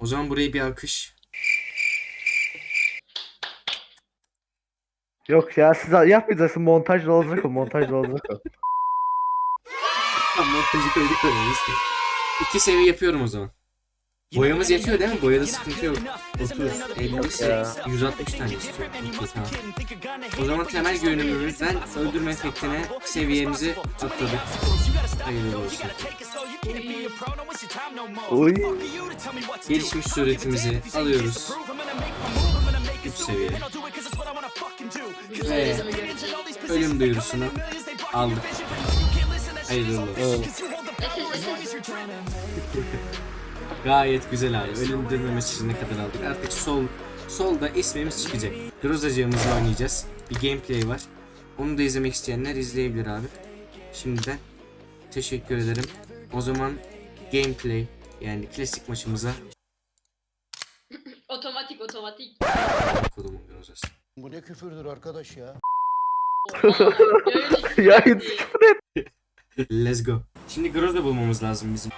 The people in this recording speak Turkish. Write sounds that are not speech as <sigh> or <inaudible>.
O zaman buraya bir alkış. Yok ya siz yapmayacaksın montajla olacak o montajla olacak o. Tamam montajı koyduk oraya. neyse. İki seviye yapıyorum o zaman. Boyamız yetiyor değil mi? Boyada sıkıntı yok. 30, 50 ise Ya. 160 tane istiyor. Tamam. O zaman temel görünümümüzden öldürme efektine seviyemizi tutladık. Hayırlı olsun. Uy. Gelişmiş suretimizi alıyoruz. 3 seviye. Ve ölüm duyurusunu aldık. Hayırlı olsun. Gayet güzel abi. Ölüm duyurma mesajına kadar aldık. Artık sol solda ismimiz çıkacak. Grozacığımızla oynayacağız. Bir gameplay var. Onu da izlemek isteyenler izleyebilir abi. Şimdiden teşekkür ederim. O zaman gameplay yani klasik maçımıza Otomatik otomatik. kodumun grozası. Bu ne küfürdür arkadaş ya? Oha, <laughs> böyle Ya küfür değil. Let's go. Şimdi groza bulmamız lazım bizim.